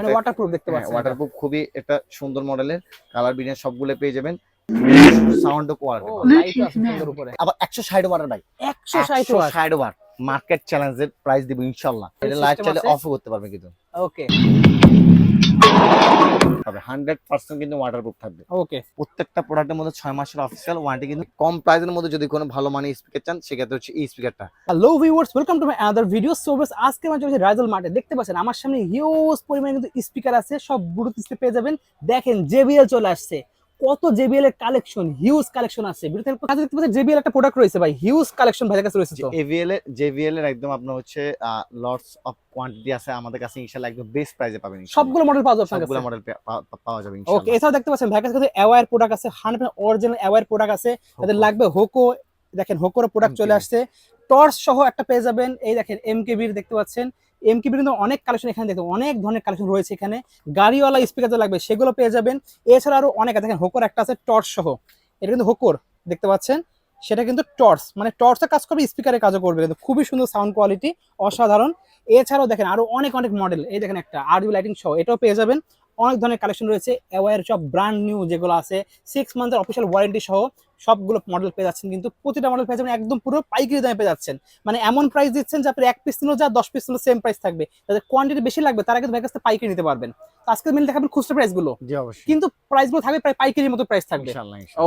মানে ওয়াটারপ্রুফ দেখতে পাচ্ছেন ওয়াটারপ্রুফ খুবই একটা সুন্দর মডেলের কালার বিরিয়ান সবগুলো পেয়ে যাবেন। সাউন্ড কোয়ালিটি ও লাইট আছে সুন্দর উপরে। আবার একশো ওয়াট ভাই। বাইক 160 ওয়াট ষাট ওয়াট মার্কেট চ্যালেঞ্জের প্রাইস দিব ইনশাল্লাহ। এটা লাইট চাইলে অফ করতে পারবে কিন্তু। ওকে তবে হান্ড্রেড পার্সেন্ট কিন্তু ওয়াটারপ্রুফ থাকবে। ওকে প্রত্যেকটা প্রোডাক্টের মধ্যে ছয় মাসের অফিসিয়াল ওয়ারেন্টি কিন্তু কম প্রাইসের মধ্যে যদি কোনো ভালো মানের স্পিকার চান সেক্ষেত্রে হচ্ছে এই স্পিকারটা hello viewers welcome to my other video আজকে আমরা চলেছি রাইজাল মার্টে দেখতে পাচ্ছেন আমার সামনে হিউজ পরিমাণে কিন্তু স্পিকার আছে সব ব্লুটুথ পেয়ে যাবেন। দেখেন জেবিএল চলে আসছে। কত জেবিএল এর কালেকশন হিউজ কালেকশন আছে। বিরুদ্ধে কাছে দেখতে পাচ্ছেন জেবিএল একটা প্রোডাক্ট রয়েছে ভাই। হিউজ কালেকশন ভাইয়ের কাছে রয়েছে তো? এভিএল এর জেভিএল এর একদম আপনার হচ্ছে লটস অফ কোয়ান্টিটি আছে আমাদের কাছে। ইনশাআল্লাহ একদম বেস্ট প্রাইসে পাবেন। সবগুলো মডেল পাওয়া যাবে সবগুলো মডেল পাওয়া যাবে ইনশাআল্লাহ ওকে ইনশাআল্লাহ দেখতে পাচ্ছেন ভাইয়ের কাছে অ্যাওয়ার প্রোডাক্ট আছে হান্ড্রেড অরিজিনাল অ্যাওয়ার প্রোডাক্ট আছে। যাদের লাগবে হোকো দেখেন হোকোর প্রোডাক্ট চলে আসছে। টর্চ সহ একটা পেয়ে যাবেন। এই দেখেন এমকেবির দেখতে পাচ্ছেন। এমকেবির কিন্তু অনেক কালেকশন এখানে দেখতে অনেক ধরনের কালেকশন রয়েছে এখানে। গাড়িওয়ালা স্পিকার লাগবে, সেগুলো পেয়ে যাবেন। এছাড়া আরও অনেক। দেখেন হোকর একটা আছে টর্চ সহ। এটা কিন্তু হোকর দেখতে পাচ্ছেন? সেটা কিন্তু টর্চ মানে টর্চে কাজ করবে স্পিকারে কাজও করবে। কিন্তু খুবই সুন্দর সাউন্ড কোয়ালিটি অসাধারণ। এছাড়াও দেখেন আরও অনেক অনেক মডেল এই দেখেন একটা আরবি লাইটিং সহ, এটাও পেয়ে যাবেন। অনেক ধরনের কালেকশন রয়েছে অ্যাওয়ার সব ব্র্যান্ড নিউ যেগুলো আছে সিক্স মান্থের অফিসিয়াল ওয়ারেন্টি সহ সবগুলো মডেল পেয়ে যাচ্ছেন কিন্তু প্রতিটা মডেল পেয়ে যাবেন একদম পুরো পাইকারি দামে পেয়ে যাচ্ছেন। মানে এমন প্রাইস দিচ্ছেন যে আপনি এক পিস নিলেও যা দশ পিস নিলেও সেম প্রাইস থাকবে। যাদের কোয়ান্টিটি বেশি লাগবে তারা কিন্তু ভাইয়ের কাছ পাইকারি নিতে পারবেন। আজকে মিল দেখাবেন খুচরা প্রাইসগুলো। জি কিন্তু প্রাইসগুলো থাকবে প্রায় পাইকারির মতো প্রাইস থাকবে।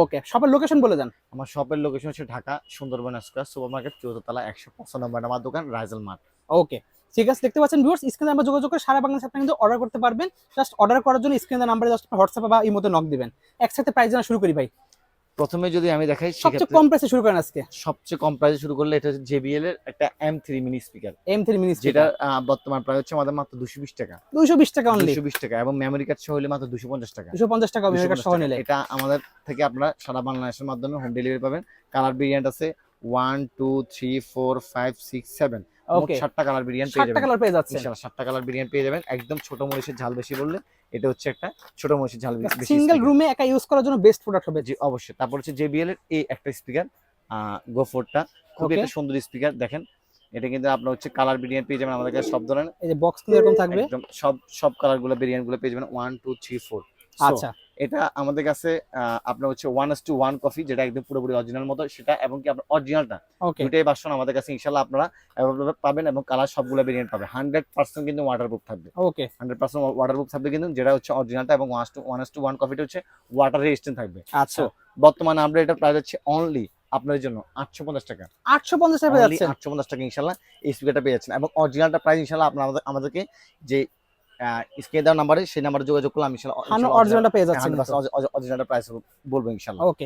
ওকে সবার লোকেশন বলে দেন। আমার শপের লোকেশন হচ্ছে Dhaka Sundarban square super market চৌদ্দতলা একশো পঁচানব্বই আমার দোকান রাইজেল মার্ট। ওকে ঠিক আছে দেখতে পাচ্ছেন ভিউয়ার্স স্ক্রিনে আমরা যোগাযোগ করে সারা বাংলাদেশে আপনি কিন্তু অর্ডার করতে পারবেন। জাস্ট অর্ডার করার জন্য স্ক্রিনের নাম্বারে জাস্ট হোয়াটসঅ্যাপে বা ইমোতে নক দিবেন। একসাথে প্রাইস জানা শুরু করি ভাই। প্রথমে যদি আমি দেখাই সবচেয়ে কম প্রাইসে শুরু করেন আজকে। সবচেয়ে কম প্রাইসে শুরু করলে এটা হচ্ছে জেবিএল এর একটা M three mini speaker M three mini যেটা বর্তমান প্রাইস হচ্ছে আমাদের মাত্র দুশো বিশ টাকা। দুইশো বিশ টাকা অনলি দুশো বিশ টাকা এবং মেমোরি কার্ড সহ হলে মাত্র দুশো পঞ্চাশ টাকা। দুশো পঞ্চাশ টাকা 250 মেগার সহ। নিলে। এটা আমাদের থেকে আপনারা সারা বাংলাদেশের মাধ্যমে হোম ডেলিভারি পাবেন। কালার ভেরিয়েন্ট আছে one two three four five six seven okay colour variant পেয়ে যাবেন। কালার পেয়ে যাচ্ছে ইনশাআল্লাহ কালার ভেরিয়েন্ট পেয়ে যাবেন। একদম ছোট মরিচের ঝাল বেশি বললে এটা হচ্ছে একটা ছোট মরিচের ঝাল বেশি সিঙ্গেল রুমে একা ইউজ করার জন্য বেস্ট প্রোডাক্ট হবে। জি অবশ্যই। তারপর হচ্ছে জেবিএল এর এই একটা স্পিকার গো ফোরটা খুবই একটা সুন্দর স্পিকার দেখেন। এটা কিন্তু আপনার হচ্ছে কালার ভেরিয়েন্ট পেয়ে যাবেন। আমাদের কাছে সব ধরনের এই যে বক্স এরকম থাকবে? একদম সব সব কালারগুলো ভেরিয়েন্টগুলো পেয়ে যাবেন। ওয়ান টু থ্রি ফোর আচ্ছা। এটা আমাদের কাছে আপনার হচ্ছে one S two one copy যেটা একদম পুরোপুরি অরিজিনাল মতো সেটা এবং কি আপনার অরিজিনালটা দুটাই ভার্সন আমাদের কাছে ইনশাল্লাহ আপনারা পাবেন এবং কালার সবগুলো ভেরিয়েন্ট পাবেন। হান্ড্রেড পার্সেন্ট কিন্তু ওয়াটারপ্রুফ থাকবে। Okay hundred percent water waterproof থাকবে কিন্তু যেটা হচ্ছে অরিজিনালটা এবং one two one S two one কফিটা হচ্ছে ওয়াটার রেজিস্ট্যান্ট থাকবে। আচ্ছা। বর্তমানে আমরা এটা প্রাইস হচ্ছে অনলি আপনার জন্য আটশো পঞ্চাশ টাকা। আটশো পঞ্চাশ টাকা আটশো পঞ্চাশ টাকা ইনশাল্লাহ এই স্পিকারটা পেয়ে যাচ্ছেন। এবং অরিজিনালটা প্রাইস ইনশাল্লাহ আপনার আমাদেরকে যে স্ক্রিনে নাম্বারে সেই নাম্বারে যোগাযোগ করলে আমি অরিজিনালটা পেয়ে যাচ্ছেন অরিজিনালটা প্রাইস বলব ইনশাআল্লাহ ওকে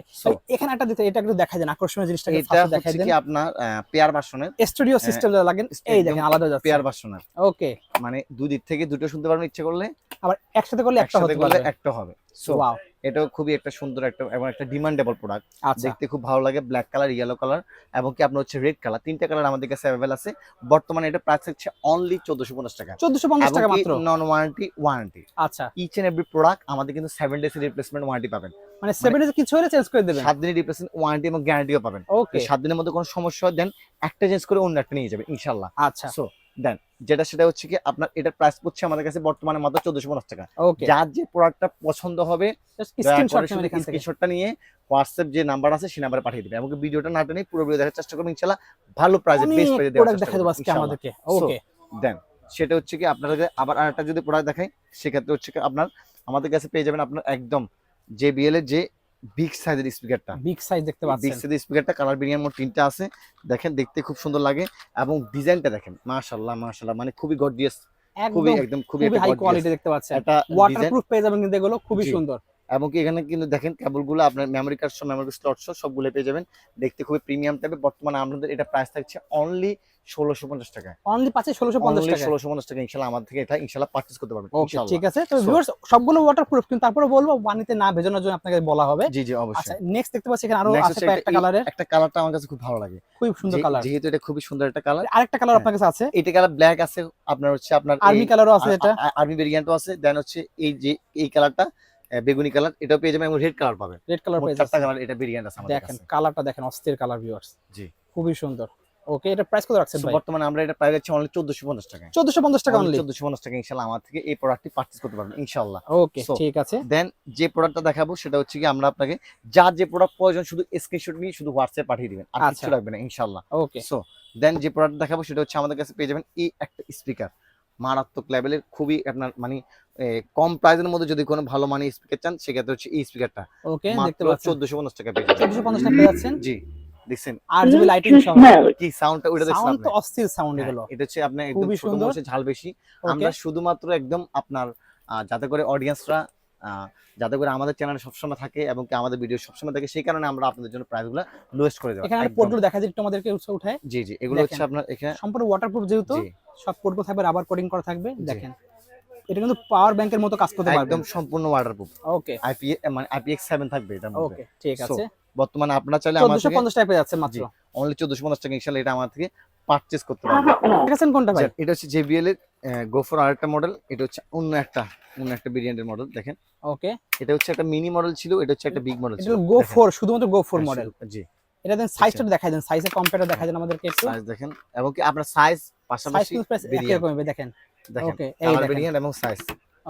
এখানে একটা দিতে এটা একটু দেখা দেন আকর্ষণীয় জিনিসটা এটা দেখাই দেন। কি আপনার পেয়ার ভার্সনের স্টুডিও সিস্টেম যা লাগেন। এই দেখেন আলাদা যাচ্ছে। পেয়ার ভার্সনের ওকে মানে দুই দিক থেকে দুটো শুনতে পারবেন ইচ্ছে করলে। আবার একসাথে করলে একটা হতে একটা হবে। সো ওয়াও এটাও খুবই একটা সুন্দর একটা এবং একটা ডিমান্ডেবল প্রোডাক্ট আচ্ছা। দেখতে খুব ভালো লাগে ব্ল্যাক কালার ইয়েলো কালার এবং কি আপনার হচ্ছে রেড কালার তিনটা কালার আমাদের কাছে অ্যাভেলেবল আছে। বর্তমানে এটা প্রাইস হচ্ছে অনলি চোদ্দশো পঞ্চাশ টাকা। চোদ্দশো পঞ্চাশ টাকা মাত্র? নন ওয়ারেন্টি ওয়ারেন্টি আচ্ছা। ইচ এন্ড এভরি প্রোডাক্ট আমাদের কিন্তু সেভেন ডেজ রিপ্লেসমেন্ট ওয়ারেন্টি পাবেন। মানে সেভেন ডেজ কিছু হলে চেঞ্জ করে দেবেন? সাত দিনের রিপ্লেসমেন্ট ওয়ারেন্টি এবং গ্যারান্টিও পাবেন। ওকে সাত দিনের মধ্যে কোনো সমস্যা হয় দেন একটা চেঞ্জ করে অন্য একটা নিয়ে যাবে ইনশাল্লাহ আচ্ছা। সো দেন যেটা সেটা হচ্ছে কি আপনার এটার প্রাইস পড়ছে আমাদের কাছে বর্তমানে মাত্র চোদ্দশো পঞ্চাশ টাকা। ওকে যার যে প্রোডাক্টটা পছন্দ হবে স্ক্রিনশটটা নিয়ে হোয়াটসঅ্যাপ যে নাম্বার আছে সেই নাম্বারে পাঠিয়ে দিবে এবং ভিডিওটা না টেনে পুরো ভিডিও দেখার চেষ্টা করবেন ইনশাআল্লাহ ভালো প্রাইসে বেস্ট প্রাইসে দেওয়ার প্রোডাক্ট চেষ্টা করব আমাদেরকে। ওকে দেন সেটা হচ্ছে কি আপনাদেরকে আবার আরেকটা যদি প্রোডাক্ট দেখাই সেক্ষেত্রে হচ্ছে কি আপনার আমাদের কাছে পেয়ে যাবেন আপনার একদম যে বিএল এর যে বিগ সাইজের স্পিকারটা বিগ সাইজ দেখতে বিগ পাচ্ছেন। সাইজের স্পিকারটা কালার বিরিয়ান মোট তিনটা আছে। দেখেন দেখতে খুব সুন্দর লাগে। এবং ডিজাইনটা দেখেন মাশাআল্লাহ মাশাআল্লাহ মানে খুবই গর্জিয়াস খুবই একদম খুবই হাই কোয়ালিটি দেখতে পাচ্ছেন। এটা ওয়াটারপ্রুফ পেয়ে যাবেন কিন্তু এগুলো খুবই সুন্দর। এবং কি এখানে কিন্তু দেখেন কেবলগুলো আপনার মেমোরি কার্ড সহ মেমোরি স্লট সহ সবগুলো পেয়ে যাবেন। দেখতে খুবই প্রিমিয়াম টাইপের বর্তমানে আমাদের এটা প্রাইস থাকছে অনলি ষোলোশো পঞ্চাশ টাকা অনলি পাচ্ছে ষোলোশো পঞ্চাশ টাকা ষোলোশো পঞ্চাশ টাকা ইনশাল্লাহ আমার থেকে এটা ইনশাল্লাহ পার্চেস করতে পারবেন। ঠিক আছে। তো So- ভিউয়ার্স সবগুলো ওয়াটারপ্রুফ কিন্তু তারপরে বলব পানিতে না ভেজানোর জন্য আপনাকে বলা হবে। জি জি আচ্ছা অবশ্যই নেক্সট দেখতে পাচ্ছি এখানে আরও আছে একটা- কালারের একটা কালারটা আমার কাছে খুব ভালো লাগে। খুব সুন্দর কালার যেহেতু এটা খুবই সুন্দর একটা কালার আরেকটা কালার হ্যাঁ। আপনার কাছে আছে? এটা কালার ব্ল্যাক আছে আপনার হচ্ছে আপনার আর্মি কালারও আছে এটা। আর্মি ভেরিয়েন্টও আছে। দেন হচ্ছে এই যে এই কালারটা বেগুনি কালার এটাও পেয়ে যাবেন এবং রেড কালার পাবেন। রেড কালার পেয়ে যাচ্ছে কালার এটা ভেরিয়েন্ট আছে আমাদের দেখেন কাছে। কালারটা দেখেন অস্থির কালার ভিউয়ার্স জি। খুবই সুন্দর। ওকে এটা প্রাইস কত রাখছেন ভাই? বর্তমানে আমরা এটা প্রাইস যাচ্ছে অনলি চোদ্দশো পঞ্চাশ টাকা চোদ্দশো পঞ্চাশ টাকা অনলি চোদ্দশো পঞ্চাশ টাকা ইনশাল্লাহ আমার থেকে এই প্রোডাক্টটি পার্চেস করতে পারবেন ইনশাল্লাহ। ওকে ঠিক আছে। দেন যে প্রোডাক্টটা দেখাবো সেটা হচ্ছে কি আমরা আপনাকে যা যে প্রোডাক্ট প্রয়োজন শুধু স্ক্রিনশট নিয়ে শুধু হোয়াটসঅ্যাপ পাঠিয়ে দিবেন আর কিছু আচ্ছা। লাগবে না ইনশাল্লাহ। ওকে সো দেন যে প্রোডাক্ট দেখাবো সেটা হচ্ছে আমাদের কাছে পেয়ে যাবেন এই একটা স্পিকার মারাত্মক লেভেলের খুবই আপনার মানে কম প্রাইসের মধ্যে যদি কোনো ভালো মানে স্পিকার চান সেক্ষেত্রে হচ্ছে এই স্পিকারটা ওকে দেখতে পাচ্ছেন। চোদ্দশো পঞ্চাশ টাকা পেয়ে চোদ্দশো পঞ্চাশ টাকা পেয়ে যাচ্ছেন। জি দেখছেন। আর জিবি লাইটিং সহ কি সাউন্ডটা ওটা দেখছেন সাউন্ড তো অস্থির সাউন্ড হ্যাঁ, এগুলো। এটা হচ্ছে আপনার একদম ছোট সুন্দর। মানুষের ঝাল বেশি। আমরা শুধুমাত্র একদম আপনার যাতে করে অডিয়েন্সরা যাতে করে আমাদের চ্যানেলে সবসময় থাকে এবং কি আমাদের ভিডিও সবসময় থাকে সেই কারণে আমরা আপনাদের জন্য প্রাইসগুলো লোয়েস্ট করে দেবো। এখানে পোর্টগুলো দেখা যায় একটু আমাদেরকে উৎস উঠায়। জি জি এগুলো হচ্ছে আপনার এখানে সম্পূর্ণ ওয়াটারপ্রুফ যেহেতু সব পোর্টগুলো থাকবে রাবার কোডিং করা থাকবে দেখেন। এটা কিন্তু পাওয়ার ব্যাংকের মতো কাজ করতে পারবে। একদম সম্পূর্ণ ওয়াটারপ্রুফ ওকে আইপি মানে আইপিএক্স সেভেন থাকবে এটার মধ্যে। ওকে ঠিক আছে। বর্তমানে আপনারা চাইলে আমাদের চোদ্দশো পঞ্চাশ টাকা পেয়ে যাচ্ছে মাত্র। অনলি চোদ্দশো পঞ্চাশ টাকা ইনশাল্লাহ এটা আমার থেকে পারচেস করতে পারবেন দেখেছেন কোনটা ভাই? আচ্ছা, এটা হচ্ছে জেবিএল এর গোফর আরেকটা মডেল এটা হচ্ছে অন্য একটা অন্য একটা ভেরিয়েন্টের মডেল দেখেন। ওকে এটা হচ্ছে একটা মিনি মডেল ছিল এটা হচ্ছে একটা বিগ মডেল ছিল। গো দেখেন। শুধুমাত্র গো ফোর হ্যাঁ, মডেল জি। এটা দেন সাইজটা দেখাই দেন সাইজের কম্পিউটার দেখা দেন আমাদেরকে একটু। সাইজ দেখেন এবং কি আপনার সাইজ সাইজ পাশাপাশি কিন্তু ভেরিয়েন্ট দেখেন। দেখেন ওকে এই ভেরিয়েন্ট এবং সাইজ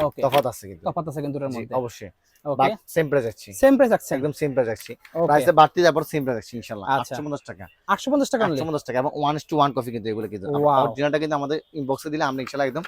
ওকে। তফাৎ আছে কিন্তু। তফাৎ আছে কিন্তু এর মধ্যে। অবশ্যই। বাট সেম প্রাইস যাচ্ছি। সেম প্রাইস রাখছেন একদম সেম প্রাইস যাচ্ছি। প্রাইসে বাড়তি যাবার সেম প্রাইস যাচ্ছি ইনশাআল্লাহ। আচ্ছা। 850 টাকা। 850 টাকা 850 টাকা এবং 1 টু 1 কফি কিন্তু এগুলো কিন্তু। অরিজিনালটা কিন্তু আমাদের ইনবক্সে দিলে আমরা ইনশাআল্লাহ একদম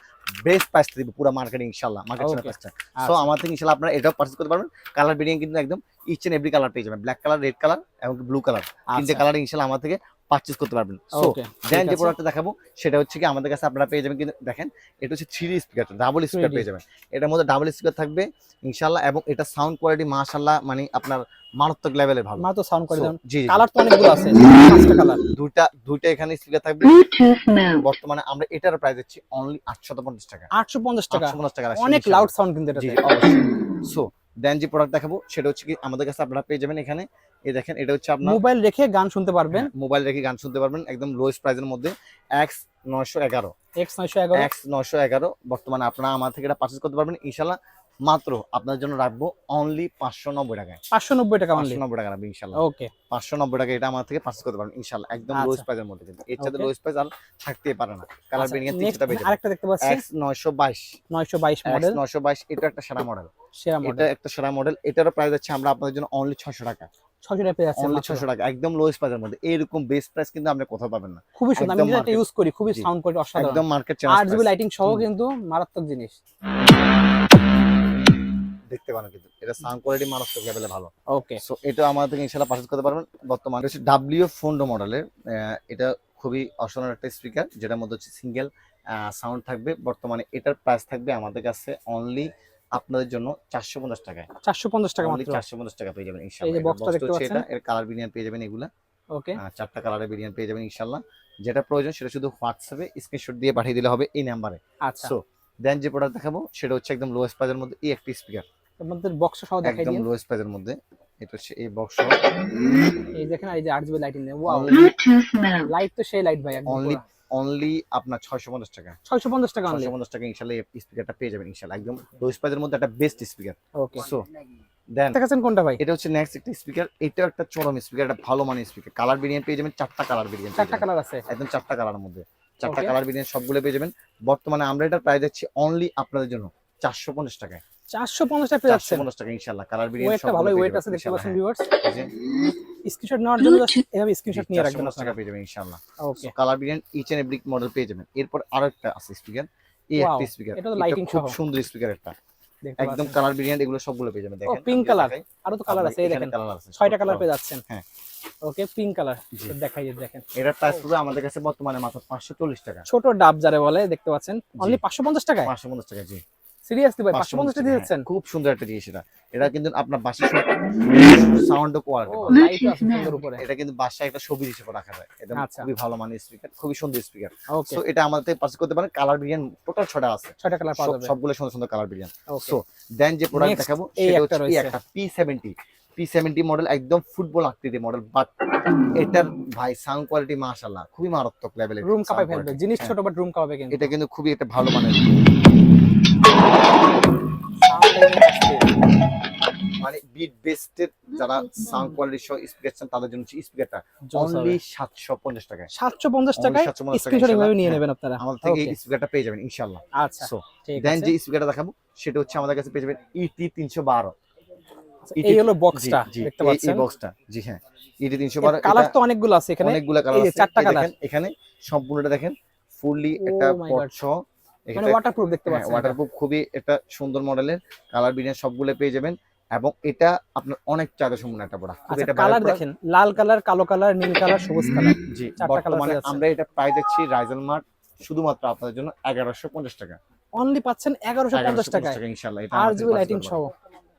বেস্ট প্রাইস দিব পুরো মার্কেটে ইনশাআল্লাহ। Market Okay. প্রাইসটা সো আচ্ছা। ইনশাআল্লাহ আপনারা এটাও পারচেজ করতে পারবেন। কালার কিন্তু একদম ইচ এন্ড এভরি কালার পেয়ে যাবেন। ব্ল্যাক কালার রেড কালার এবং ব্লু কালার তিনটে কালার ইনশাআল্লাহ আমার থেকে পারচেজ করতে পারবেন। সো দেন যে প্রোডাক্টটা দেখাবো সেটা হচ্ছে কি আমাদের কাছে আপনারা পেয়ে যাবেন কিন্তু দেখেন এটা হচ্ছে থ্রি স্পিকার ডাবল স্পিকার পেয়ে যাবেন। এটার মধ্যে ডাবল স্পিকার থাকবে ইনশাআল্লাহ এবং এটা সাউন্ড কোয়ালিটি মাশাআল্লাহ মানে আপনার মারাত্মক লেভেলের ভালো। মা তো সাউন্ড দেন জি কালার তো অনেকগুলো আছে পাঁচটা কালার দুইটা দুইটা এখানে স্পিকার থাকবে। বর্তমানে আমরা এটার প্রাইস দিচ্ছি অনলি 850 টাকা। 850 টাকা। 850 টাকা। অনেক লাউড সাউন্ড কিন্তু জি অবশ্যই। সো দেন যে প্রোডাক্ট দেখাবো সেটা হচ্ছে কি আমাদের কাছে আপনারা পেয়ে যাবেন এখানে। এই দেখেন এটা হচ্ছে আপনার মোবাইল রেখে গান শুনতে পারবেন। মোবাইল রেখে গান শুনতে পারবেন একদম লোয়েস্ট প্রাইসের মধ্যে এক্স নয়শো এগারো। এক্স নয়শো এগারো। এক্স নয়শো এগারো বর্তমানে আপনারা আমার থেকে এটা পারচেস করতে পারবেন। ইনশাল্লাহ মাত্র আপনার জন্য রাখব অনলি পাঁচশো নব্বই টাকায়। পাঁচশো নব্বই টাকা পাঁচশো নব্বই টাকা রাখব ইনশাল্লাহ। ওকে পাঁচশো নব্বই টাকা এটা আমার থেকে পারচেস করতে পারবেন ইনশাল্লাহ একদম আচ্ছা। লোয়েস্ট প্রাইসের মধ্যে কিন্তু। এর সাথে. লোয়েস্ট প্রাইস আর থাকতেই পারে না। কালার বেরিয়ে তিনটা বেজে আরেকটা দেখতে পাচ্ছি। এক্স নয়শো বাইশ। নয়শো বাইশ মডেল নয়শো বাইশ এটা একটা সেরা মডেল সেরা মডেল এটা একটা সেরা মডেল এটারও প্রাইস আছে আমরা আপনাদের জন্য অনলি ছশো টাকা। ছশো টাকা অনলি ছশো টাকা একদম লোয়েস্ট প্রাইসের মধ্যে। এরকম বেস্ট প্রাইস কিন্তু আপনি কোথাও পাবেন না। খুবই সুন্দর। আমি ইউজ করি খুবই। সাউন্ড কোয়ালিটি অসাধারণ। একদম মার্কেট আট জিবি চ্যানেল লাইটিং সহ কিন্তু মারাত্মক জিনিস। দেখতে পারেন কিন্তু। এটা সাউন্ড কোয়ালিটি মারাত্মক লেভেলে ভালো। ওকে সো এটা আমাদের থেকে ইনশাআল্লাহ পারচেজ করতে পারবেন। বর্তমানে হচ্ছে ডাব্লিউ ফোন্ডো মডেলের এটা খুবই অসাধারণ একটা স্পিকার যেটার মধ্যে হচ্ছে সিঙ্গেল সাউন্ড থাকবে। বর্তমানে এটার প্রাইস থাকবে আমাদের কাছে অনলি আপনাদের জন্য চারশো পঞ্চাশ টাকায়। চারশো পঞ্চাশ টাকা অনলি মাত্র। চারশো পঞ্চাশ টাকা পেয়ে যাবেন ইনশাআল্লাহ এটা এর কালার বিরিয়ানি পেয়ে যাবেন এগুলা। ওকে চারটা কালারের বিরিয়ানি পেয়ে যাবেন ইনশাআল্লাহ যেটা প্রয়োজন সেটা শুধু হোয়াটসঅ্যাপে স্ক্রিনশট দিয়ে পাঠিয়ে দিলে হবে এই নাম্বারে আচ্ছা। সো দেন যে প্রোডাক্ট দেখাবো সেটা হচ্ছে একদম লোয়েস্ট প্রাইসের মধ্যে এই একটি স্পিকার আপনাদের বক্স সহ দেখাই দিই। একদম লোয়েস্ট প্রাইসের মধ্যে। এটা হচ্ছে এই বক্স এই দেখেন আর এই যে আট জিবি লাইটিং ওয়াও লাইট তো সেই লাইট ভাই একদম অনলি অনলি আপনার ছয়শো পঞ্চাশ টাকা। ছয়শো পঞ্চাশ টাকা অনলি ছয়শো পঞ্চাশ টাকা ইনশাল্লাহ এই স্পিকারটা পেয়ে যাবেন ইনশাল্লাহ। একদম লোয়েস্ট প্রাইসের মধ্যে একটা best speaker okay so then দেখাচ্ছেন কোনটা ভাই? এটা হচ্ছে নেক্সট একটা স্পিকার এটাও একটা চরম স্পিকার একটা ভালো মানের স্পিকার কালার ভেরিয়েন্ট পেয়ে যাবেন চারটা কালার ভেরিয়েন্ট চারটা কালার আছে। একদম চারটা কালারের মধ্যে। চারটা কালার ভেরিয়েন্ট সবগুলো পেয়ে যাবেন। বর্তমানে আমরা এটা প্রাইস যাচ্ছি অনলি আপনাদের জন্য চারশো পঞ্চাশ টাকায়। চারশো পঞ্চাশ টাকা পেয়ে চারশো টাকা ইনশাল্লাহ কালার ভেরিয়েন্ট ওয়েটটা ভালো ওয়েট আছে দেখতে পাচ্ছেন ভিউয়ার্স হ্যাঁ, স্ক্রিনশট নেওয়ার জন্য এভাবে স্ক্রিনশট নিয়ে রাখবেন টাকা পেয়ে যাবেন okay colour variant each and every model পেয়ে যাবেন। এরপর আরও আছে স্পিকার এই একটা স্পিকার এটা তো lighting খুব সুন্দর স্পিকার একটা। একদম কালার ভেরিয়েন্ট এগুলো সবগুলো পেয়ে যাবেন দেখেন pink আমি color। আরও তো কালার আছে এই দেখেন। কালার আছে কালার পেয়ে যাচ্ছেন। হ্যাঁ। ওকে পিঙ্ক কালার জি। দেখাই যে দেখেন। প্রাইস পুরো আমাদের কাছে বর্তমানে মাত্র পাঁচশো চল্লিশ টাকা। ছোট ডাব যারে বলে দেখতে পাচ্ছেন। অনলি পাঁচশো পঞ্চাশ টাকায়? পাঁচশো পঞ্চাশ টাকা জি। সিরিয়াসলি ভাই পাঁচশো 550 পঞ্চাশ টাকা হ্যাঁ, খুব সুন্দর একটা জিনিস এটা। এটা কিন্তু আপনার বাসায় সাউন্ড কোয়ালিটি সুন্দর উপরে। এটা কিন্তু বাসায় একটা ছবি হিসেবে রাখা যায়। এটা আচ্ছা। খুবই ভালো মানের স্পিকার খুবই সুন্দর স্পিকার ওকে সো এটা আমাদের পাস করতে পারেন কালার ভেরিয়েন্ট টোটাল ছটা আছে। ছয়টা কালার পাওয়া যাবে। সবগুলো সুন্দর সুন্দর কালার ভেরিয়েন্ট সো দেন যে প্রোডাক্ট দেখাবো এই সেটা একটা হচ্ছে এই রয়েছে। একটা P seventy P seventy model একদম ফুটবল আকৃতির মডেল বাট এটার ভাই সাউন্ড কোয়ালিটি মাশাআল্লাহ খুবই মারাত্মক লেভেলের রুম কাপাই sound ফেলবে। জিনিস হ্যাঁ, ছোট বাট রুম কাপাবে কিন্তু। এটা কিন্তু খুবই একটা ভালো মানের। মানে বিট বেস্টের যারা সাউন্ড কোয়ালিটি সহ স্পিকার চান তাদের জন্য স্পিকারটা অনলি সাতশো পঞ্চাশ টাকায়। সাতশো পঞ্চাশ Only টাকায় 750 টাকায় নিয়ে নেবেন আপনারা। আমাদের থেকে এই স্পিকারটা পেয়ে যাবেন ইনশাল্লাহ। আচ্ছা সো দেন যে স্পিকারটা দেখাবো সেটা হচ্ছে আমাদের কাছে পেয়ে যাবেন E ইটি তিনশো বারো। আচ্ছা, এই হলো বক্সটা দেখতে পাচ্ছেন এই বক্সটা জি হ্যাঁ। ইটি তিনশো বারো কালার তো অনেকগুলো আছে এখানে। অনেকগুলা কালার আছে। চারটা এই এখানে সম্পূর্ণটা দেখেন ফুললি Oh একটা সহ মানে ওয়াটারপ্রুফ দেখতে পাচ্ছেন ওয়াটারপ্রুফ খুবই একটা সুন্দর মডেলের কালার সবগুলো পেয়ে যাবেন। এবং এটা আপনার অনেক চাহিদা সম্পূর্ণ একটা প্রোডাক্ট আচ্ছা কালার দেখেন। লাল কালার কালো কালার নীল কালার সবুজ কালার জি বর্তমানে আমরা এটা রাইজেল মার্ট শুধুমাত্র আপনাদের জন্য এগারোশো পঞ্চাশ টাকা। অনলি পাচ্ছেন এগারোশো পঞ্চাশ 1150 টাকা এটা আর জিবি লাইটিং সহ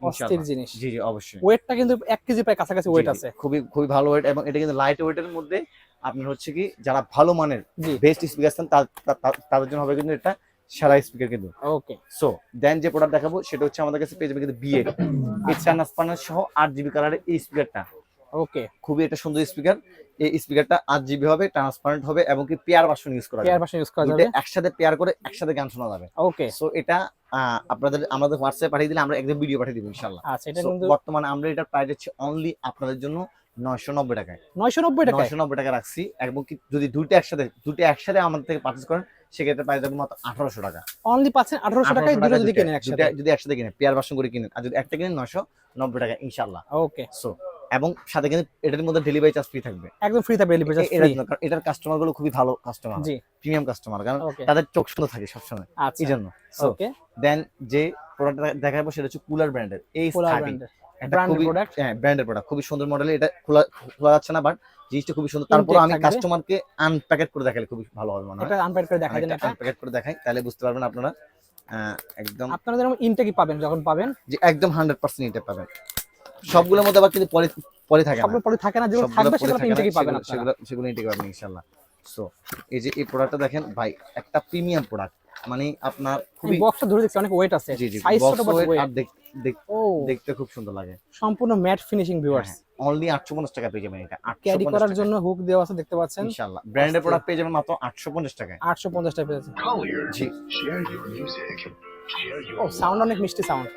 অস্থির জিনিস। জি জি অবশ্যই। ওয়েটটা কিন্তু এক কেজি প্রায় কাছাকাছি ওয়েট আছে। খুবই খুবই ভালো ওয়েট এবং এটা কিন্তু লাইট ওয়েটের মধ্যে আপনার হচ্ছে কি যারা ভালো মানের বেস্ট স্পিকার তাদের জন্য হবে কিন্তু এটা সেরা স্পিকার কিন্তু। ওকে সো দেন যে প্রোডাক্ট দেখাবো সেটা হচ্ছে আমাদের কাছে পেয়ে যাবে কিন্তু বিএড এই ট্রান্সপারেন্ট সহ আট জিবি কালারের এই স্পিকারটা ওকে খুবই একটা সুন্দর স্পিকার এই স্পিকারটা আট জিবি হবে ট্রান্সপারেন্ট হবে এবং কি পেয়ার ভার্সন ইউজ করা পেয়ার ভার্সন ইউজ করা যাবে। একসাথে পেয়ার করে একসাথে গান শোনা যাবে। ওকে সো এটা আপনাদের আমাদের হোয়াটসঅ্যাপে পাঠিয়ে দিলে আমরা একদম ভিডিও পাঠিয়ে দিব ইনশাআল্লাহ। আচ্ছা এটা কিন্তু বর্তমানে আমরা এটা প্রাইস হচ্ছে অনলি আপনাদের জন্য নয়শো নব্বই টাকায়। নয়শো নব্বই টাকায়? নয়শো নব্বই টাকা রাখছি এবং কি যদি দুইটা একসাথে দুইটা একসাথে আমাদের থেকে পারচেস করেন সেক্ষেত্রে প্রাইস যাবে মাত্র আঠারোশো টাকা। অনলি পাচ্ছেন আঠারোশো টাকায় দুটো যদি কেনেন একসাথে। যদি একসাথে কিনেন পেয়ার ভার্সন করে কিনেন আর যদি একটা কিনেন নয়শো নব্বই টাকা ইনশাল্লাহ ওকে সো এবং সাথে কিন্তু এটার মধ্যে ডেলিভারি চার্জ ফ্রি থাকবে। একদম ফ্রি থাকবে ডেলিভারি জন্য, কারণ এটার কাস্টমারগুলো খুবই ভালো কাস্টমার জি। প্রিমিয়াম কাস্টমার কারণ তাদের চোখ সুন্দর থাকে সবসময়। আচ্ছা। এই জন্য সো ওকে দেন যে প্রোডাক্ট দেখাবো সেটা হচ্ছে কুলার ব্র্যান্ডের এই থার্টি ব্র্যান্ডের এটা খুবই প্রোডাক্ট হ্যাঁ ব্র্যান্ডের প্রোডাক্ট খুবই সুন্দর মডেল এটা খোলা খোলা যাচ্ছে না বাট জিনিসটা খুবই সুন্দর। তারপর আমি। কাস্টমারকে আনপ্যাকেট করে দেখালে খুবই ভালো হবে মনে হয়। এটা করে দেন আনপ্যাকেট করে দেখাই তাহলে বুঝতে পারবেন আপনারা। একদম আপনারা যেরকম ইনটেকই পাবেন যখন পাবেন? যে একদম হান্ড্রেড পার্সেন্ট এটা পাবেন। সবগুলোর মধ্যে আবার কিন্তু থাকে না। সবগুলো পরে থাকে না যেগুলো থাকবে সেগুলো না, ইনটেকই পাবেন সেগুলো- আপনারা। সেগুলো সেগুলো ইনটেক পাবেন ইনশাআল্লাহ। সো এই যে এই প্রোডাক্টটা দেখেন ভাই একটা প্রিমিয়াম প্রোডাক্ট মানে আপনার খুবই বক্সটা ধরে দেখছি অনেক ওয়েট আছে। সাইজ ছোট বাট ওয়েট আর দেখ- দেখ- দেখতে খুব সুন্দর লাগে। সম্পূর্ণ ম্যাট ফিনিশিং ভিউয়ার্স অনলি আটশো পঞ্চাশ টাকা পেয়ে যাবেন এটা। ক্যারি করার জন্য হুক দেওয়া আছে দেখতে পাচ্ছেন। ইনশাআল্লাহ। ব্র্যান্ডের প্রোডাক্ট পেয়ে যাবেন মাত্র আটশো পঞ্চাশ টাকায়। আটশো পঞ্চাশ টাকা পেয়েছে Collier, জি। ও সাউন্ড অনেক মিষ্টি সাউন্ড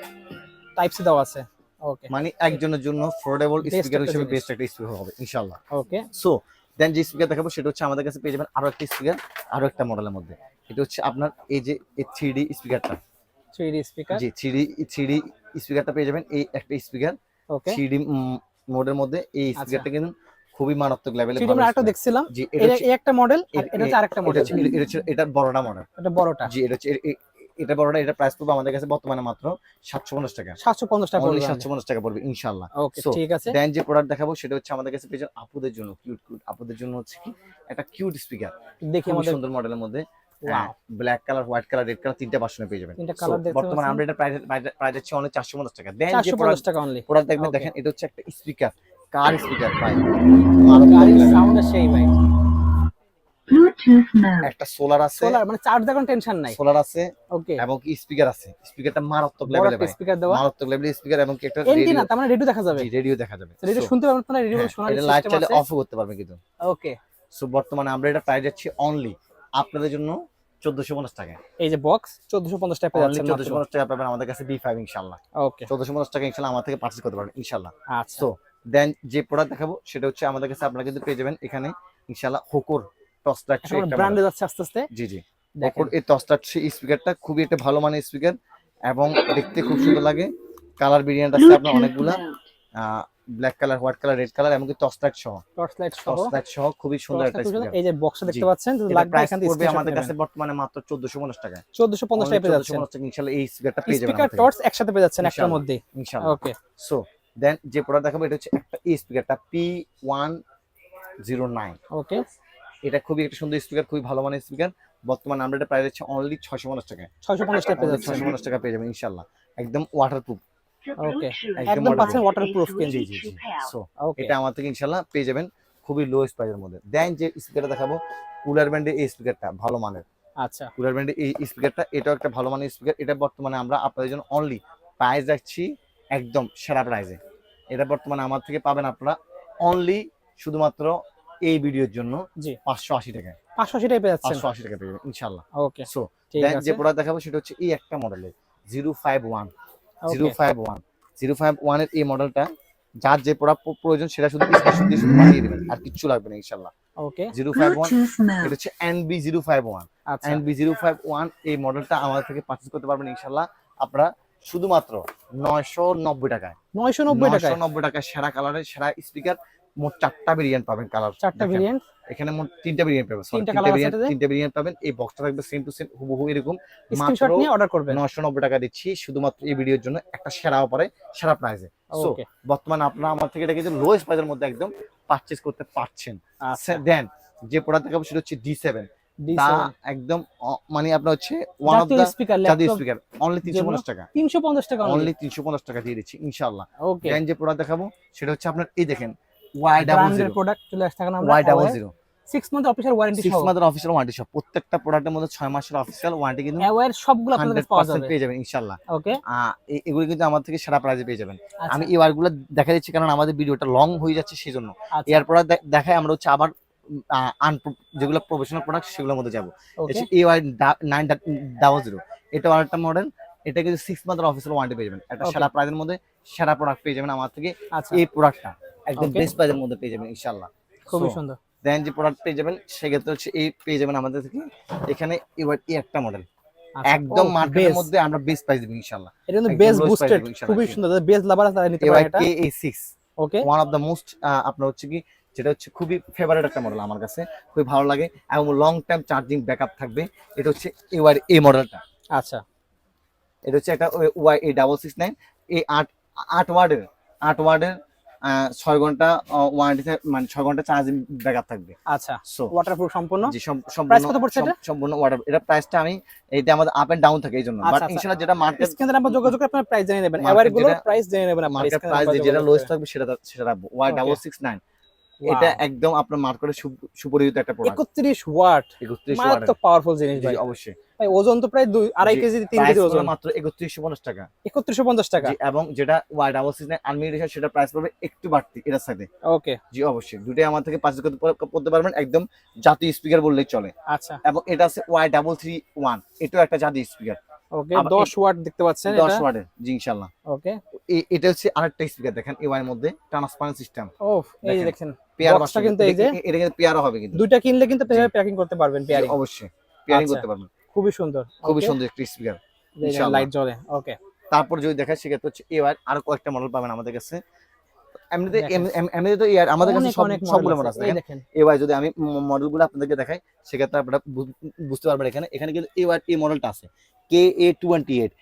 টাইপ সি দেওয়া আছে। ওকে মানে একজনের জন্য ফোর্ডেবল স্পিকার হিসেবে বেস্ট একটা স্পিকার হবে ইনশাআল্লাহ। ওকে সো দেন যে স্পিকার দেখাবো সেটা হচ্ছে আমাদের কাছে পেয়ে যাবেন আরও একটা স্পিকার আরও একটা মডেলের মধ্যে। এটা হচ্ছে আপনার এই যে এই থ্রি ডি স্পিকারটা থ্রি ডি স্পিকার জি থ্রি ডি থ্রি ডি স্পিকারটা পেয়ে যাবেন এই একটা স্পিকার ওকে থ্রি ডি মোডের মধ্যে এই আচ্ছা। স্পিকারটা কিন্তু খুবই মারাত্মক লেভেলে ডি আমরা আরেকটা দেখছিলাম। জি এটা এটা এই একটা মডেল এটা হচ্ছে আরেকটা মডেল হচ্ছে এটা হচ্ছে এটা বড়টা মডেল এটা বড়টা। জি এটা হচ্ছে এটা বড়টা এটা প্রাইস পড়বে আমাদের কাছে বর্তমানে মাত্র সাতশো পঞ্চাশ টাকা। সাতশো পঞ্চাশ টাকা অনলি পড়বে। সাতশো পঞ্চাশ টাকা পড়বে ইনশাল্লাহ ওকে ঠিক আছে। দেন যে প্রোডাক্ট দেখাবো সেটা হচ্ছে আমাদের কাছে পেয়ে যাবেন আপুদের জন্য কিউট কিউট আপুদের জন্য হচ্ছে কি? একটা কিউট স্পিকার দেখি আমাদের সুন্দর মডেলের মধ্যে। Black colour white colour red colour তিনটা বাসনে পেয়ে যাবেন। তিনটা So, দেখতে বর্তমানে আমরা এটা প্রাইস প্রাইস হচ্ছে চারশো পঞ্চাশ টাকা। দেন যে প্রোডাক্ট টাকা অনলি প্রোডাক্ট দেখবেন দেখেন এটা হচ্ছে একটা স্পিকার কার স্পিকার ভাই গাড়ির সাউন্ড সেই ভাই। একটা সোলার আছে। সোলার মানে চার্জ দেওয়ার টেনশন নাই। সোলার আছে ওকে এবং কি স্পিকার আছে? স্পিকারটা মারাত্মক লেভেলে ভাই। স্পিকার দেওয়া। মারাত্মক লেভেলের স্পিকার এবং কি একটা এন্টিনা তার মানে রেডিও দেখা যাবে। রেডিও দেখা যাবে। রেডিও শুনতে আপনারা রেডিও হ্যাঁ, শোনার এটা লাইট সিস্টেম চাইলে অফ করতে পারবে কিন্তু। ওকে সো বর্তমানে আমরা এটা প্রাইস যাচ্ছি অনলি আপনাদের জন্য চোদ্দশো পঞ্চাশ টাকা। এই যে বক্স চোদ্দশো পঞ্চাশ টাকা পেয়ে চোদ্দশো পঞ্চাশ টাকা পাবেন আমাদের কাছে বি ফাইভ ইনশাল্লাহ ওকে চোদ্দশো পঞ্চাশ টাকা ইনশাল্লাহ আমার থেকে পার্চেস করতে পারবেন ইনশাল্লাহ আচ্ছা। দেন যে প্রোডাক্ট দেখাবো সেটা হচ্ছে আমাদের কাছে আপনারা কিন্তু পেয়ে যাবেন এখানে ইনশাল্লাহ হোকোর ব্র্যান্ডে যাচ্ছে আস্তে আস্তে। জি জি। হোকোর এই স্পিকারটা খুবই একটা ভালো মানের স্পিকার এবং দেখতে খুব সুন্দর লাগে। কালার ভেরিয়েন্ট আছে আপনার অনেকগুলা. Black colour white colour red colour এমনকি টসটার সহ। টর্চ লাইট সহ। টসটার সহ খুবই সুন্দর একটা। স্পিকার এই যে বক্সটা দেখতে পাচ্ছেন লাগবে এখান থেকে আমাদের কাছে বর্তমানে মাত্র 1450 টাকা 1450 টাকা পেয়ে যাচ্ছেন। 1450 টাকা ইনশাআল্লাহ এই স্পিকারটা পেয়ে যাবেন স্পিকার টর্চ একসাথে পেয়ে যাচ্ছেন একটার মধ্যে। ইনশাআল্লাহ ওকে সো দেন যে প্রোডাক্ট দেখাবো এটা হচ্ছে একটা এই স্পিকারটা P109 ওকে এটা খুবই একটা সুন্দর স্পিকার খুবই ভালো মানের স্পিকার বর্তমানে আমরা এটা প্রাইস হচ্ছে অনলি 650 টাকা 650 টাকা পেয়ে যাচ্ছেন। 650 টাকা পেয়ে যাবেন ইনশাআল্লাহ একদম ওয়াটারপ্রুফ The একদম একদম পাচ্ছেন ওয়াটারপ্রুফ is জি জি to জি pair. সো এটা আমার থেকে ইনশাআল্লাহ পেয়ে যাবেন খুবই লো প্রাইসের মধ্যে। দেন যে স্পিকারটা দেখাবো কুলার ব্র্যান্ডের এই স্পিকারটা ভালো মানের। আচ্ছা। কুলার ব্র্যান্ডের এই স্পিকারটা এটাও একটা ভালো মানের স্পিকার এটা বর্তমানে আমরা আপনাদের জন্য অনলি প্রাইস রাখছি একদম সেরা প্রাইসে এটা বর্তমানে আমার থেকে পাবেন আপনারা অনলি শুধুমাত্র এই ভিডিওর জন্য পাঁচশো আশি টাকায়। 580 টাকা পেয়ে যাচ্ছেন। পাঁচশো আশি টাকা পেয়ে যাবেন ইনশাল্লাহ ওকে সো যে প্রোডাক্ট দেখাবো সেটা হচ্ছে এই একটা মডেলের zero five one zero five one zero five ওয়ানের এই মডেলটা যার যে প্রোডাক্ট প্রয়োজন সেটা শুধু পাঠিয়ে দেবেন আর কিচ্ছু লাগবে না ইনশাল্লাহ ওকে জিরো ফাইভ ওয়ান এটা. হচ্ছে NB zero five one. NB zero five one এই মডেলটা আমাদের থেকে পারচেজ করতে পারবেন ইনশাল্লাহ আপনারা শুধুমাত্র নয়শো নব্বই টাকায় নয়শো নব্বই টাকায়? নব্বই টাকায় সেরা কালারের সেরা স্পিকার মোট চারটা ভেরিয়েন্ট পাবেন কালার চারটা ভেরিয়েন্ট এখানে মোট তিনটা ভেরিয়েন্ট পাবেন তিনটা ভেরিয়েন্ট তিনটা ভেরিয়েন্ট পাবেন এই বক্সটা থাকবে সেম টু সেম হুবহু এরকম। স্ক্রিনশট নিয়ে অর্ডার করবেন। নয়শো নব্বই টাকা দিচ্ছি শুধুমাত্র এই ভিডিওর জন্য একটা সেরা অফারে সেরা প্রাইসে সো বর্তমানে আপনারা আমার থেকে এটা কিন্তু লোয়েস্ট প্রাইসের মধ্যে একদম পারচেজ করতে পারছেন। আচ্ছা। দেন যে প্রোডাক্ট দেখাবো সেটা হচ্ছে ডি সেভেন তা একদম মানে আপনার হচ্ছে ওয়ান অফ দা স্পিকার জাতীয় স্পিকার অনলি তিনশো পঞ্চাশ টাকা। অনলি তিনশো পঞ্চাশ টাকা দিয়ে দিচ্ছি ইনশাল্লাহ ওকে দেন যে প্রোডাক্ট দেখাবো সেটা হচ্ছে আপনার এই দেখেন ওয়াই ডাবল জিরো প্রোডাক্ট চলে আসছে এখন আমরা Y double zero six month official warranty six সহ। মান্থের অফিসিয়াল ওয়ারেন্টি সব প্রত্যেকটা প্রোডাক্টের মধ্যে ছয় মাসের অফিসিয়াল ওয়ারেন্টি কিন্তু অ্যাওয়ার সবগুলো আপনাদের পাওয়া যাবে। পেয়ে যাবেন ওকে এগুলো কিন্তু আমার থেকে সেরা প্রাইজে পেয়ে যাবেন। আচ্ছা, আমি এই ওয়ারগুলো দেখা দিচ্ছি কারণ আমাদের ভিডিওটা লং হয়ে যাচ্ছে সেই জন্য আচ্ছা প্রোডাক্ট দেখায় আমরা হচ্ছে আবার আন যেগুলো প্রফেশনাল প্রোডাক্ট সেগুলোর মধ্যে যাব। A Y nine double zero এটা আরেকটা মডেল এটা কিন্তু সিক্স মান্থের অফিসিয়াল ওয়ারেন্টি পেয়ে যাবেন। একটা. সেরা প্রাইজের মধ্যে সেরা প্রোডাক্ট পেয়ে যাবেন আমার থেকে আচ্ছা। এই প্রোডাক্টটা একদম. বেস্ট প্রাইজের মধ্যে পেয়ে যাবেন ইনশাল্লাহ খুবই সুন্দর। দেন যে প্রোডাক্ট পেয়ে যাবেন সেক্ষেত্রে হচ্ছে এই পেয়ে যাবেন আমাদের থেকে এখানে এবার এই একটা মডেল আচ্ছা, একদম মার্কেটের মধ্যে আমরা বেস্ট প্রাইস দেবো ইনশাল্লাহ এটা কিন্তু একদম বেস বুস্টেড খুবই। সুন্দর। বেস লাভার তারা নিতে পারে এটা। কে এই six okay one of the most আপনার হচ্ছে কি যেটা হচ্ছে খুবই ফেভারিট একটা মডেল আমার কাছে খুবই ভালো লাগে এবং লং টাইম চার্জিং ব্যাকআপ থাকবে। এটা হচ্ছে এবার এই মডেলটা আচ্ছা। এটা হচ্ছে একটা Y A double six nine এই আট আট ওয়ার্ডের আট ওয়ার্ডের ছয় ঘণ্টা ওয়ারেন্টি মানে ছয় ঘণ্টা চার্জ ব্যাকআপ থাকবে। আচ্ছা সো ওয়াটারপ্রুফ সম্পূর্ণ? জি সম্পূর্ণ কত ওয়াটার এটা? প্রাইসটা আমি এইটা আমাদের আপ এন্ড ডাউন থাকে এইজন্য। বাট আচ্ছা, ইনশাআল্লাহ আচ্ছা। যেটা মার্কেট স্ক্যানার আমরা যোগাযোগ প্রাইস জেনে নেবেন। এবারে প্রাইস জেনে নেবেন মার্কেট যেটা থাকবে সেটা সেটা রাখব। 1669 এটা একদম আপনার মার্কেটে সুপরিচিত একটা প্রোডাক্ট 31 ওয়াট। একত্রিশ মারাত্মক পাওয়ারফুল জিনিস ভাই। অবশ্যই। ভাই ওজন তো প্রায় দুই আড়াই কেজি তিন প্রাইস কেজি ওজন। মাত্র একত্রিশশো পঞ্চাশ টাকা। একত্রিশশো পঞ্চাশ টাকা। জি, এবং যেটা Y double six nine unlimited সেটা প্রাইস পড়বে একটু বাড়তি এটার সাথে ওকে জি অবশ্যই। দুটোই আমার থেকে পারচেজ করতে পার- করতে পারবেন একদম জাতীয় স্পিকার বললেই চলে। আচ্ছা। এবং এটা আছে ওয়াই ডাবল থ্রি ওয়ান এটাও একটা জাতীয় স্পিকার ওকে 10 ওয়াট দেখতে পাচ্ছেন দশ এটা? ওয়াটের জি ইনশাল্লাহ ওকে এটা হচ্ছে আরেকটা স্পিকার দেখেন এ এর মধ্যে ট্রান্সপারেন্ট সিস্টেম ও এই যে দেখেন। পেয়ার Box টা কিন্তু এই যে- এটা কিন্তু পেয়ারও হবে কিন্তু। দুইটা কিনলে কিন্তু পেয়ার প্যাকিং করতে পারবেন পেয়ারিং অবশ্যই পেয়ারিং আচ্ছা। করতে পারবেন। খুবই সুন্দর খুবই সুন্দর একটা স্পিকার ইনশাআল্লাহ। লাইট জ্বলে ওকে তারপর যদি দেখায় সেক্ষেত্রে হচ্ছে এবার আরও কয়েকটা মডেল পাবেন আমাদের কাছে। এমনিতে এম- এম- এমনিতে তো এর আমাদের কাছে সব সবগুলো মডেল আছে। দেখেন। এবার যদি আমি মডেলগুলো আপনাদেরকে দেখাই সেক্ষেত্রে আপনারা বুঝতে পারবেন এখানে। এখানে কিন্তু এবার এই মডেলটা আছে। কে এ টোয়েন্টি এইট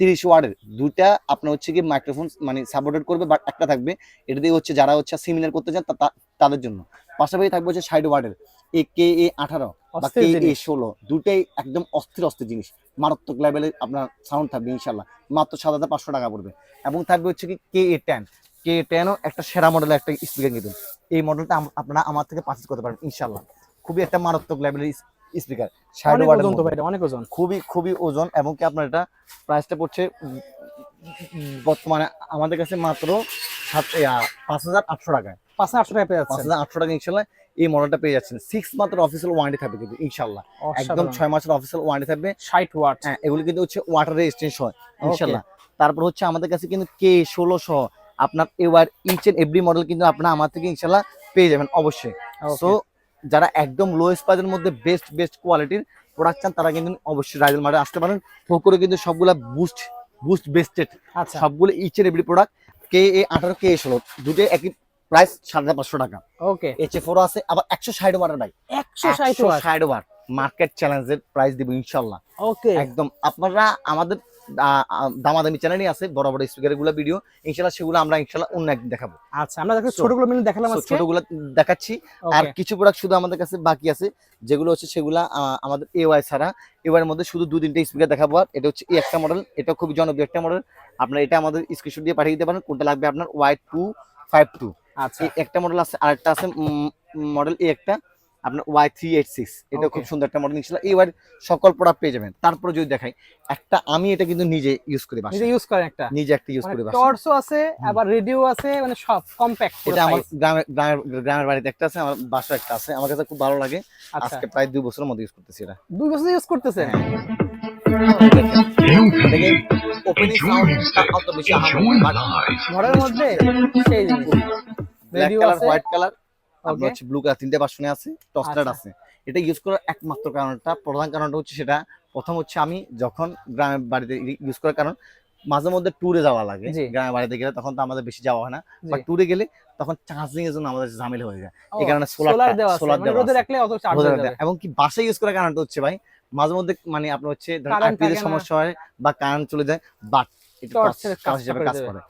তিরিশ ওয়ার্ডের। দুটা আপনার হচ্ছে কি মাইক্রোফোন মানে সাপোর্টেড করবে বাট একটা থাকবে। এটা দিয়ে হচ্ছে যারা হচ্ছে সিমিলার করতে চান তাদের জন্য। পাশাপাশি থাকবে হচ্ছে ষাট ওয়ার্ডের। এ কে এ আঠারো বা কে এ। ষোলো দুটাই একদম অস্থির অস্থির জিনিস। মারাত্মক লেভেলের আপনার সাউন্ড থাকবে ইনশাল্লাহ মাত্র সাত হাজার পাঁচশো টাকা পড়বে। এবং থাকবে হচ্ছে কি কে এ টেন কে এ টেনও একটা সেরা মডেলের একটা স্পিকার কিন্তু এই মডেলটা আপনারা আমার থেকে পারচেজ করতে পারবেন ইনশাল্লাহ খুবই একটা মারাত্মক লেভেলের স্পিকার। ষাট ওয়াটের ওজন তো ভাই অনেক ওজন। খুবই খুবই ওজন এবং কি আপনার এটা প্রাইসটা পড়ছে বর্তমানে আমাদের কাছে মাত্র সাত পাঁচ হাজার আটশো টাকায়। পাঁচ হাজার আটশো টাকা পেয়ে পাঁচ হাজার আটশো টাকা ইনশাল্লাহ এই মডেলটা পেয়ে যাচ্ছেন। সিক্স মাত্র অফিসিয়াল ওয়ারেন্টি থাকবে কিন্তু ইনশাল্লাহ। একদম ছয় মাসের অফিসিয়াল ওয়ারেন্টি থাকবে। ষাট ওয়াট হ্যাঁ এগুলো কিন্তু হচ্ছে ওয়াটার রেজিস্ট্যান্স হয় ইনশাল্লাহ। তারপর হচ্ছে আমাদের কাছে কিন্তু কে ষোলোশো আপনার এবার ইচ এন্ড এভরি মডেল কিন্তু আপনার আমার থেকে ইনশাল্লাহ পেয়ে যাবেন অবশ্যই। সো যারা একদম লোয়েস্ট প্রাইজের মধ্যে বেস্ট বেস্ট কোয়ালিটির প্রোডাক্ট চান তারা কিন্তু অবশ্যই রাইজেল মার্টে আসতে পারেন। ফোকরে কিন্তু সবগুলা বুস্ট বুস্ট বেস্টেড আচ্ছা। সবগুলো each and every product K A আঠারো কে এ ষোলো দুটোই একই প্রাইস সাড়ে পাঁচশো টাকা। ওকে। এইচ এ ফোর আছে আবার একশো ষাট ওয়াটের ভাই। একশো ষাট ওয়াট মার্কেট চ্যালেঞ্জের প্রাইস দিব ইনশাল্লাহ। ওকে। একদম। আপনারা আমাদের দামাদামি চ্যানেলই আছে বড় বড় স্পিকারগুলো ভিডিও ইনশাল্লাহ সেগুলো আমরা ইনশাল্লাহ অন্য একদিন দেখাবো। আচ্ছা আমরা দেখো ছোটগুলো মিলে দেখালাম আজকে। ছোটগুলো দেখাচ্ছি। আর কিছু প্রোডাক্ট শুধু আমাদের কাছে বাকি আছে যেগুলো হচ্ছে সেগুলা আমাদের এওয়াই ছাড়া। এওয়াই মধ্যে শুধু দু তিনটে স্পিকার দেখাবো আর এটা হচ্ছে এই একটা মডেল এটা খুব জনপ্রিয় একটা মডেল আপনার এটা আমাদের স্ক্রিনশট দিয়ে পাঠিয়ে দিতে পারেন কোনটা লাগবে আপনার ওয়াই টু ফাইভ টু আচ্ছা। একটা মডেল আছে আরেকটা আছে মডেল এ একটা। আপনার ওয়াই থ্রি এইট সিক্স এটা খুব সুন্দর একটা মডেল ইনশাল্লাহ এবার সকল প্রোডাক্ট পেয়ে যাবেন। তারপরে যদি দেখাই একটা আমি এটা কিন্তু নিজে ইউজ করি নিজে ইউজ করেন একটা? নিজে একটা ইউজ করি বাসায়। টর্চও আছে আবার রেডিও আছে মানে সব কম্প্যাক্ট এটা আমার গ্রামের গ্রামের গ্রামের বাড়িতে একটা আছে আমার বাসায় একটা আছে। আমার কাছে খুব ভালো লাগে। আচ্ছা। আজকে প্রায় দুই বছরের মধ্যে ইউজ করতেছি এটা। দুই বছর ইউজ করতেছেন? হ্যাঁ। ওপেনিং সাউন্ডটা অত বেশি ঘরের মধ্যে সেই ব্ল্যাক কালার হোয়াইট কালার আপনার হচ্ছে ব্লু কালার তিনটে ভার্সনে আছে টস্টার আচ্ছা। আছে। এটা ইউজ করার একমাত্র কারণটা প্রধান কারণটা হচ্ছে সেটা প্রথম হচ্ছে আমি যখন গ্রামের বাড়িতে ইউজ করার কারণ মাঝে মধ্যে ট্যুরে যাওয়া লাগে। গ্রামের বাড়িতে গেলে তখন তো আমাদের বেশি যাওয়া হয় না। বা ট্যুরে গেলে তখন চার্জিং এর জন্য আমাদের ঝামেলা হয়ে যায়। এই কারণে সোলার সোলার দেওয়া মানে এবং কি বাসায় ইউজ করার কারণটা হচ্ছে ভাই মাঝে মধ্যে মানে আপনার হচ্ছে। সমস্যা হয় বা কারেন্ট চলে যায় বাট এটা Torch এর টর্চ কাজটা হিসেবে কাজ করে।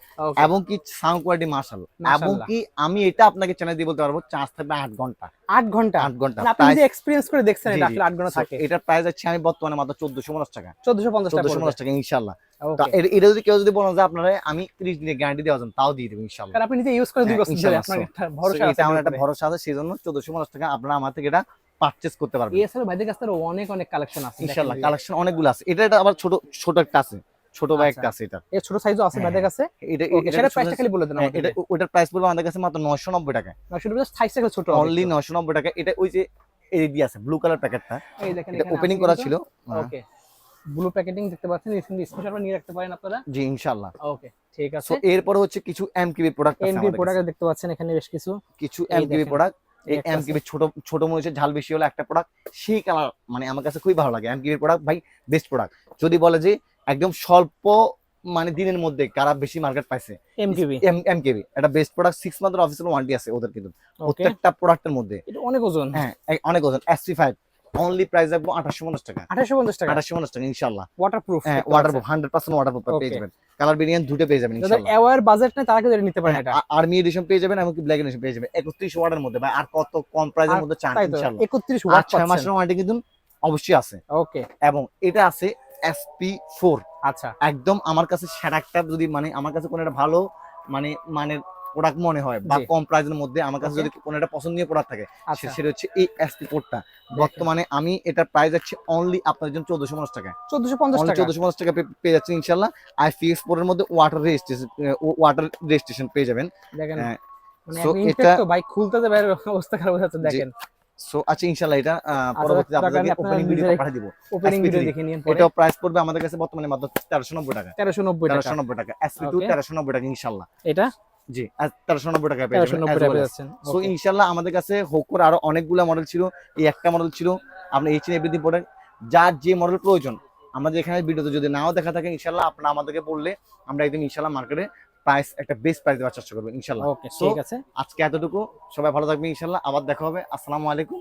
এবং কি সাউন্ড কোয়ালিটি মার্শাল এবং কি আমি এটা আপনাকে চ্যানেল দিয়ে বলতে পারব চার্জ থাকবে আট ঘণ্টা। আট ঘণ্টা? আট ঘণ্টা। আপনি যে এক্সপিরিয়েন্স করে দেখছেন জি, এটা আসলে আট ঘণ্টা থাকে। এটার প্রাইস আছে আমি বর্তমানে মাত্র চোদ্দশো পঞ্চাশ টাকা। চোদ্দশো পঞ্চাশ চোদ্দশো পঞ্চাশ টাকা ইনশাল্লাহ তো ওকে এর- এটা যদি কেউ যদি বলেন যে আপনারা আমি তিরিশ দিনের গ্যারান্টি দেওয়া যান তাও দিয়ে দেবো ইনশাল্লাহ আপনি নিজে ইউজ করে দুই হ্যাঁ, বছর ভরসা এটা আমার আছে একটা ভরসা আছে সেই জন্য চোদ্দশো পঞ্চাশ টাকা আপনারা আমার থেকে এটা পারচেস করতে পারবেন। এছাড়া ভাইদের কাছে অনেক অনেক কালেকশন আছে ইনশাল্লাহ কালেকশন অনেকগুলো আছে। এটা এটা আবার ছোট ছোট একটা আছে। ছোট আচ্ছা। একটা আছে এটা। এই ছোট সাইজও আছে হ্যাঁ, ভাইদের কাছে। এটা এটা- প্রাইসটা খালি বলে দেন হ্যাঁ, এটা ওটার প্রাইস পড়বে আমাদের কাছে মাত্র নয়শো নব্বই টাকা শুধু সাইজটা ছোট অনলি নয়শো নব্বই টাকা এটা ওই যে এই দিয়ে আছে ব্লু কালার প্যাকেটটা এই দেখেন এটা ওপেনিং করা ছিল। হ্যাঁ, ওকে ব্লু প্যাকেটিং দেখতে পাচ্ছেন এখানে নিয়ে রাখতে পারেন আপনারা। জি ইনশাল্লাহ ওকে ঠিক আছে। সো এরপরে হচ্ছে কিছু এমকিবি প্রোডাক্ট আছে আমাদের প্রোডাক্ট দেখতে পাচ্ছেন এখানে বেশ কিছু। কিছু এমকিবি প্রোডাক্ট এই। এমকিবি ছোট ছোট মরিচের ঝাল বেশি হলো একটা প্রোডাক্ট সেই কালার মানে আমার কাছে খুবই ভালো লাগে। এমকিবি প্রোডাক্ট ভাই বেস্ট প্রোডাক্ট যদি বলে যে একদম স্বল্প মানে দিনের মধ্যে কারা বেশি মার্কেট পাইছে? এমকিবি এমকেবি এটা best product six month official warranty আছে ওদের কিন্তু। প্রত্যেকটা প্রোডাক্টের মধ্যে। এটা অনেক ওজন। হ্যাঁ অনেক ওজন। এসপি ফাইভ অনলি প্রাইস রাখব আঠাশশো পঞ্চাশ টাকা। 2850 টাকা? আঠাশশো পঞ্চাশ টাকা ইনশাল্লাহ ওয়াটারপ্রুফ হ্যাঁ waterproof hundred percent water পেয়ে যাবেন। কালার ভেরিয়েন্ট দুটো পেয়ে যাবেন ইনশাল্লাহ বাজেট নেই তারা কিন্তু নিতে পারেন এটা। আর্মি এডিশন পেয়ে যাবেন এমনকি ব্ল্যাক এডিশন পেয়ে যাবেন। একত্রিশ ওয়াটের মধ্যে ভাই আর কত কম প্রাইসের মধ্যে চান ইনশাল্লাহ 31 ওয়াট ছয় মাসের ওয়ারেন্টি কিন্তু অবশ্যই আছে। ওকে এবং এটা আছে এসপি ফোর আচ্ছা। একদম আমার কাছে সেরা একটা যদি মানে আমার কাছে কোনো একটা ভালো মানে মানে প্রোডাক্ট মনে হয় বা কম প্রাইসের মধ্যে আমার কাছে যদি কোনো একটা পছন্দনীয় প্রোডাক্ট থাকে আচ্ছা। সেটা হচ্ছে এই এসপি ফোরটা বর্তমানে আমি এটার প্রাইস যাচ্ছে অনলি আপনার জন্য চোদ্দশো পঞ্চাশ টাকা। 1450 অনলি টাকা? চোদ্দশো পঞ্চাশ টাকা পে- পেয়ে যাচ্ছেন ইনশাল্লাহ আইপিএক্স ফোর এর মধ্যে ওয়াটার রেজিস্ট্রেশন ওয়াটার রেজিস্ট্রেশন পেয়ে যাবেন। দেখেন হ্যাঁ, মানে এটা- বাইক খুলতে অবস্থা খারাপ হয়ে যাচ্ছে দেখেন। সো আচ্ছা ইনশাল্লাহ এটা পরবর্তীতে দরকার আপনাদেরকে ওপেনিং ভিডিও পাঠিয়ে দিব। ওপেনিং ভিডিও দেখে নিন পরে। এটাও প্রাইস পড়বে আমাদের কাছে বর্তমানে মাত্র তেরোশো নব্বই টাকা। 1390 টাকা। তেরোশো নব্বই টাকা। SP two Okay. তেরোশো নব্বই টাকা ইনশাল্লাহ এটা? জি তেরোশো নব্বই টাকা পেয়ে যাবেন 1390 টাকা পেয়ে যাচ্ছেন। সো ইনশাল্লাহ আমাদের কাছে হোকোর আরও অনেকগুলো মডেল ছিল এই একটা মডেল ছিল আপনার এইচ এন এভরিথিং প্রোডাক্ট যার যে মডেল প্রয়োজন আমাদের এখানে ভিডিওতে যদি নাও দেখা থাকে ইনশাল্লাহ আপনারা আমাদেরকে বললে আমরা একদম ইনশাল্লাহ মার্কেটে প্রাইস একটা বেস্ট প্রাইস দেওয়ার চেষ্টা করব ইনশাল্লাহ ওকে ঠিক আছে। আজকে এতটুকু সবাই ভালো থাকবে ইনশাল্লাহ আবার দেখা হবে। আসসালামু আলাইকুম।